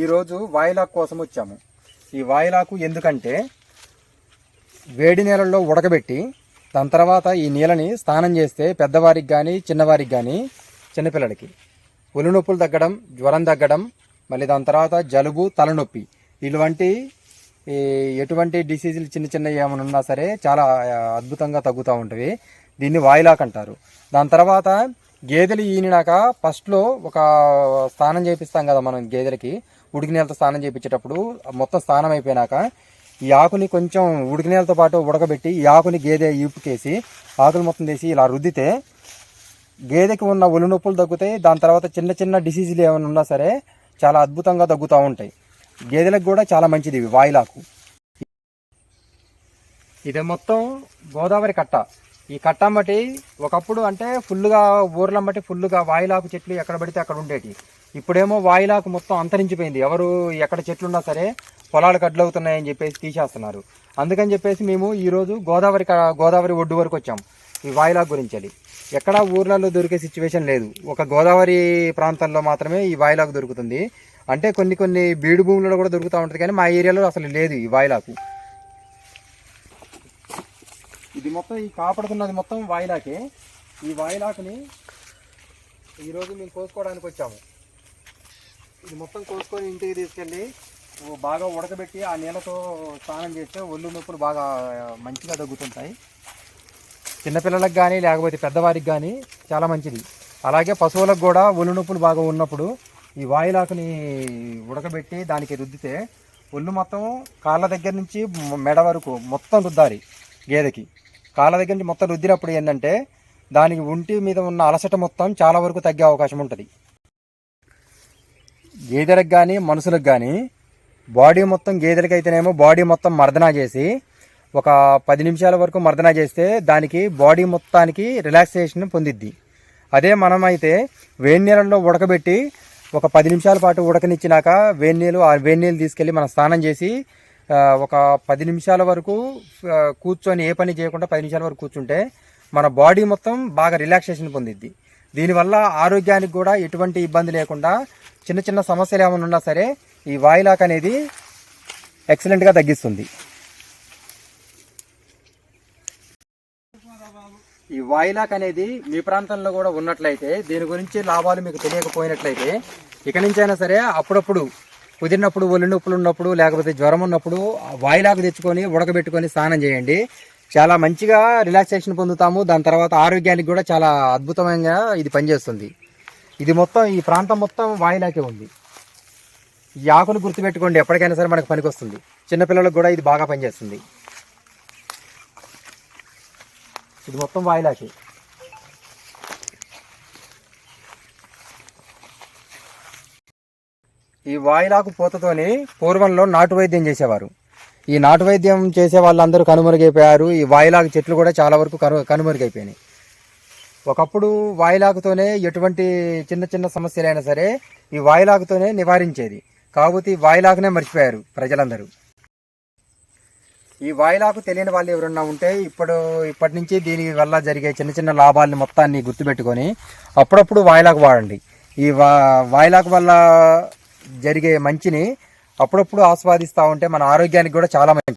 ఈరోజు వాయిలాకు కోసం వచ్చాము. ఈ వాయిలాకు ఎందుకంటే వేడి నీళ్ళల్లో ఉడకబెట్టి దాని తర్వాత ఈ నీళ్ళని స్నానం చేస్తే పెద్దవారికి కానీ చిన్నవారికి కానీ చిన్నపిల్లలకి. ఒళ్ళు నొప్పులు తగ్గడం జ్వరం తగ్గడం మళ్ళీ దాని తర్వాత జలుబు తలనొప్పి. ఇటువంటి ఈ ఎటువంటి డిసీజులు చిన్న చిన్న ఏమైనా ఉన్నా సరే చాలా అద్భుతంగా తగ్గుతూ ఉంటాయి దీన్ని వాయిలాక్ అంటారు. దాని తర్వాత గేదెలు ఈనినాక ఫస్ట్లో ఒక స్నానం చేపిస్తాం కదా మనం గేదెలకి. ఉడికి నీళ్ళతో స్నానం చేయించేటప్పుడు మొత్తం స్నానం అయిపోయినాక ఈ ఆకుని కొంచెం ఉడికి నీళ్ళతో పాటు ఉడకబెట్టి ఈ ఆకుని గేదె ఈపుకేసి ఆకులు మొత్తం తీసి ఇలా రుద్దితే గేదెకి ఉన్న ఒళ్ళు నొప్పులు తగ్గుతాయి. దాని తర్వాత చిన్న చిన్న డిసీజులు ఏమైనా ఉన్నా సరే చాలా అద్భుతంగా తగ్గుతూ ఉంటాయి. గేదెలకు కూడా చాలా మంచిది ఇవి వాయిలాకు. ఇది మొత్తం గోదావరి కట్ట. ఈ కట్టమ్మటి ఒకప్పుడు అంటే ఫుల్గా ఊర్లం బట్టి ఫుల్గా వాయిలాకు చెట్లు ఎక్కడ పడితే అక్కడ ఉండేటి. ఇప్పుడేమో వాయిలాకు మొత్తం అంతరించిపోయింది. ఎవరు ఎక్కడ చెట్లున్నా సరే పొలాలు కడ్లు అవుతున్నాయని చెప్పేసి తీసేస్తున్నారు. అందుకని చెప్పేసి మేము ఈరోజు గోదావరి గోదావరి ఒడ్డు వరకు వచ్చాం ఈ వాయిలాకు గురించి అది. ఎక్కడ ఊర్లలో దొరికే సిచ్యువేషన్ లేదు. ఒక గోదావరి ప్రాంతంలో మాత్రమే ఈ వాయిలాకు దొరుకుతుంది. అంటే కొన్ని కొన్ని బీడు భూములలో కూడా దొరుకుతూ ఉంటుంది కానీ మా ఏరియాలో అసలు లేదు ఈ వాయిలాకు. ఇది మొత్తం ఈ కాపాడుతున్నది మొత్తం వాయిలాకే. ఈ వాయిలాకుని ఈరోజు మేము కోసుకోవడానికి వచ్చాము. ఇది మొత్తం కోసుకొని ఇంటికి తీసుకెళ్ళి బాగా ఉడకబెట్టి ఆ నీళ్ళతో స్నానం చేస్తే ఒళ్ళు నొప్పులు బాగా మంచిగా తగ్గుతుంటాయి చిన్నపిల్లలకు కానీ లేకపోతే పెద్దవారికి కానీ చాలా మంచిది. అలాగే పశువులకు కూడా ఒళ్ళు నొప్పులు బాగా ఉన్నప్పుడు ఈ వాయిలాకుని ఉడకబెట్టి దానికి రుద్దితే ఒళ్ళు మొత్తం కాళ్ళ దగ్గర నుంచి మెడ వరకు మొత్తం రుద్దాలి గేదెకి. కాళ్ళ దగ్గర నుంచి మొత్తం రుద్దినప్పుడు ఏంటంటే దానికి ఒంటి మీద ఉన్న అలసట మొత్తం చాలా వరకు తగ్గే అవకాశం ఉంటుంది. గేదెలకు కానీ మనుషులకు కానీ బాడీ మొత్తం గేదెలకు అయితేనేమో బాడీ మొత్తం మర్దనా చేసి ఒక పది నిమిషాల వరకు మర్దనా చేస్తే దానికి బాడీ మొత్తానికి రిలాక్సేషన్ పొందిద్ది. అదే మనమైతే వేడి నీళ్ళలో ఉడకబెట్టి ఒక పది నిమిషాల పాటు ఉడకనిచ్చినాక వేడి నీళ్ళు ఆ వేడి నీళ్ళు తీసుకెళ్ళి మనం స్నానం చేసి ఒక పది నిమిషాల వరకు కూర్చొని ఏ పని చేయకుండా పది నిమిషాల వరకు కూర్చుంటే మన బాడీ మొత్తం బాగా రిలాక్సేషన్ పొందిద్ది. దీనివల్ల ఆరోగ్యానికి కూడా ఎటువంటి ఇబ్బంది లేకుండా చిన్న చిన్న సమస్యలు ఏమైనా ఉన్నా సరే ఈ వాయిలాక్ అనేది ఎక్సలెంట్గా తగ్గిస్తుంది. ఈ వాయిలాక్ అనేది మీ ప్రాంతంలో కూడా ఉన్నట్లయితే దీని గురించి లాభాలు మీకు తెలియకపోయినట్లయితే ఇక నుంచైనా సరే అప్పుడప్పుడు కుదిరినప్పుడు ఒళ్ళు నొప్పులు ఉన్నప్పుడు లేకపోతే జ్వరం ఉన్నప్పుడు వాయిలాకు తెచ్చుకొని ఉడకబెట్టుకొని స్నానం చేయండి. చాలా మంచిగా రిలాక్సేషన్ పొందుతాము. దాని తర్వాత ఆరోగ్యానికి కూడా చాలా అద్భుతమైన ఇది పనిచేస్తుంది. ఇది మొత్తం ఈ ప్రాంతం మొత్తం వాయిలాకే ఉంది. ఈ ఆకును గుర్తుపెట్టుకోండి ఎప్పటికైనా సరే మనకు పనికొస్తుంది. చిన్నపిల్లలకు కూడా ఇది బాగా పనిచేస్తుంది. ఇది మొత్తం వాయిలాకే. ఈ వాయిలాకు పూతతోని పూర్వంలో నాటు వైద్యం చేసేవారు. ఈ నాటు వైద్యం చేసే వాళ్ళందరూ కనుమరుగైపోయారు. ఈ వాయిలాకు చెట్లు కూడా చాలా వరకు కను కనుమరుగైపోయినాయి. ఒకప్పుడు వాయిలాకుతోనే ఎటువంటి చిన్న చిన్న సమస్యలైనా సరే ఈ వాయిలాకుతోనే నివారించేది. కాకపోతే ఈ వాయిలాకునే మర్చిపోయారు ప్రజలందరూ. ఈ వాయిలాకు తెలియని వాళ్ళు ఎవరన్నా ఉంటే ఇప్పుడు ఇప్పటి నుంచి దీని వల్ల జరిగే చిన్న చిన్న లాభాలని మొత్తాన్ని గుర్తుపెట్టుకొని అప్పుడప్పుడు వాయిలాకు వాడండి. ఈ వా వాయిలాకు వల్ల జరిగే మంచిని అప్పుడప్పుడు ఆస్వాదిస్తూ ఉంటే మన ఆరోగ్యానికి కూడా చాలా మంచి.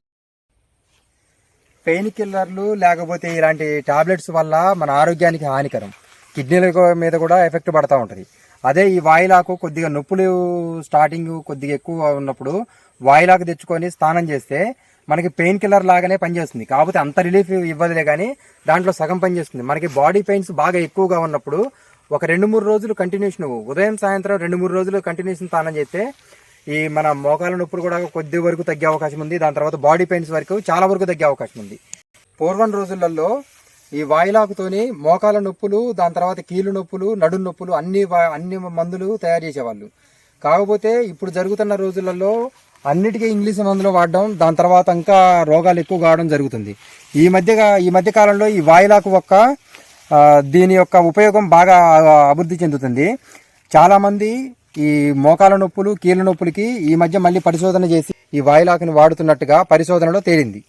పెయిన్ కిల్లర్లు లేకపోతే ఇలాంటి టాబ్లెట్స్ వల్ల మన ఆరోగ్యానికి హానికరం. కిడ్నీల మీద కూడా ఎఫెక్ట్ పడుతూ ఉంటుంది. అదే ఈ వాయిలాకు కొద్దిగా నొప్పులు స్టార్టింగ్ కొద్దిగా ఎక్కువ ఉన్నప్పుడు వాయిలాకు తెచ్చుకొని స్నానం చేస్తే మనకి పెయిన్ కిల్లర్ లాగానే పనిచేస్తుంది. కాకపోతే అంత రిలీఫ్ ఇవ్వదులే కానీ దాంట్లో సగం పనిచేస్తుంది. మనకి బాడీ పెయిన్స్ బాగా ఎక్కువగా ఉన్నప్పుడు ఒక రెండు మూడు రోజులు కంటిన్యూషన్ ఉదయం సాయంత్రం రెండు మూడు రోజులు కంటిన్యూషన్ స్నానం చేస్తే ఈ మన మోకాల నొప్పులు కూడా కొద్ది వరకు తగ్గే అవకాశం ఉంది. దాని తర్వాత బాడీ పెయిన్స్ వరకు చాలా వరకు తగ్గే అవకాశం ఉంది. పూర్వం రోజులలో ఈ వాయిలాకుతోని మోకాల నొప్పులు దాని తర్వాత కీలు నొప్పులు నడుం నొప్పులు అన్ని అన్ని మందులు తయారు చేసేవాళ్ళు. కాకపోతే ఇప్పుడు జరుగుతున్న రోజులలో అన్నిటికీ ఇంగ్లీష్ మందులు వాడడం దాని తర్వాత ఇంకా రోగాలు ఎక్కువ కావడం జరుగుతుంది. ఈ మధ్యగా ఈ మధ్య కాలంలో ఈ వాయిలాకు ఒక్క దీని యొక్క ఉపయోగం బాగా అభివృద్ధి చెందుతుంది. చాలామంది ఈ మోకాల నొప్పులు కీళ్ళ నొప్పులకి ఈ మధ్య మళ్ళీ పరిశోధన చేసి ఈ వాయిలాకుని వాడుతున్నట్టుగా పరిశోధనలో తేలింది.